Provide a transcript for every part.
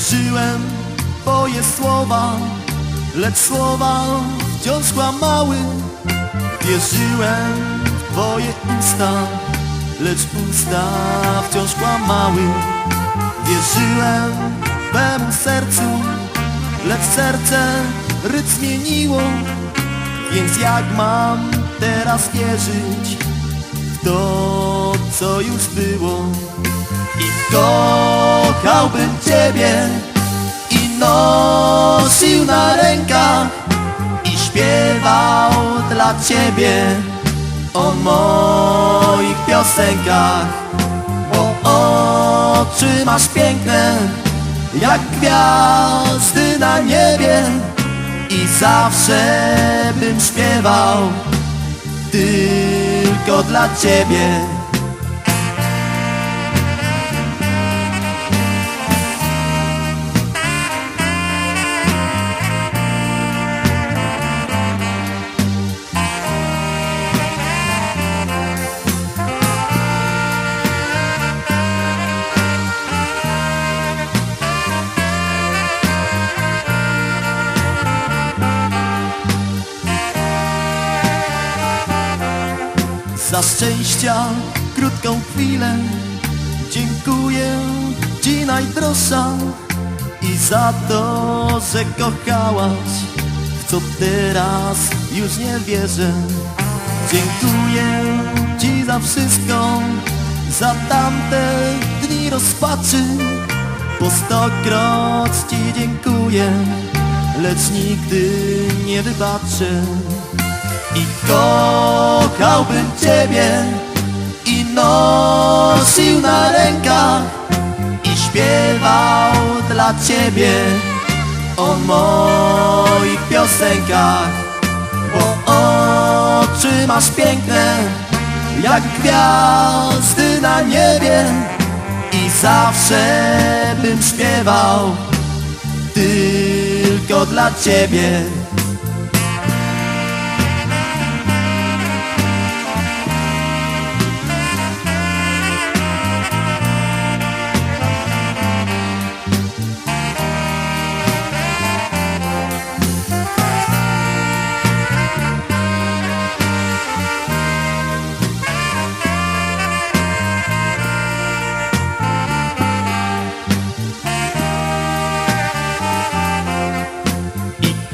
Wierzyłem w Twoje słowa, lecz słowa wciąż kłamały. Wierzyłem w Twoje usta, lecz usta wciąż kłamały. Wierzyłem Twemu sercu, lecz serce rytm zmieniło. Więc jak mam teraz wierzyć w to, co już było? I kochałbym Ciebie i nosił na rękach i śpiewał dla Ciebie o moich piosenkach, bo oczy masz piękne jak gwiazdy na niebie i zawsze bym śpiewał tylko dla Ciebie. Za szczęścia krótką chwilę. Dziękuję Ci najdroższa I za to, że kochałaś. W co teraz już nie wierzę. Dziękuję Ci za wszystko Za tamte dni rozpaczy. Po stokroć Ci dziękuję Lecz nigdy nie wybaczę. I kochałbym Ciebie i nosił na rękach i śpiewał dla Ciebie o moich piosenkach, bo oczy masz piękne jak gwiazdy na niebie i zawsze bym śpiewał tylko dla Ciebie.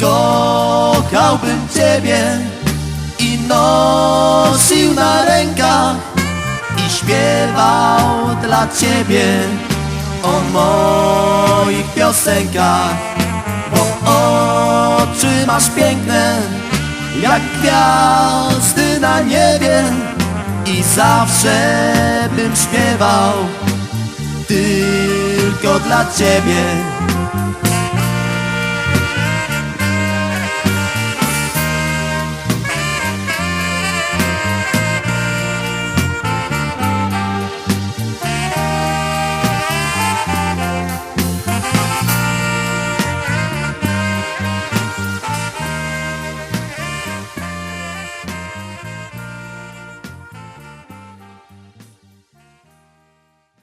Kochałbym Ciebie i nosił na rękach i śpiewał dla Ciebie o moich piosenkach, bo oczy masz piękne jak gwiazdy na niebie i zawsze bym śpiewał tylko dla Ciebie.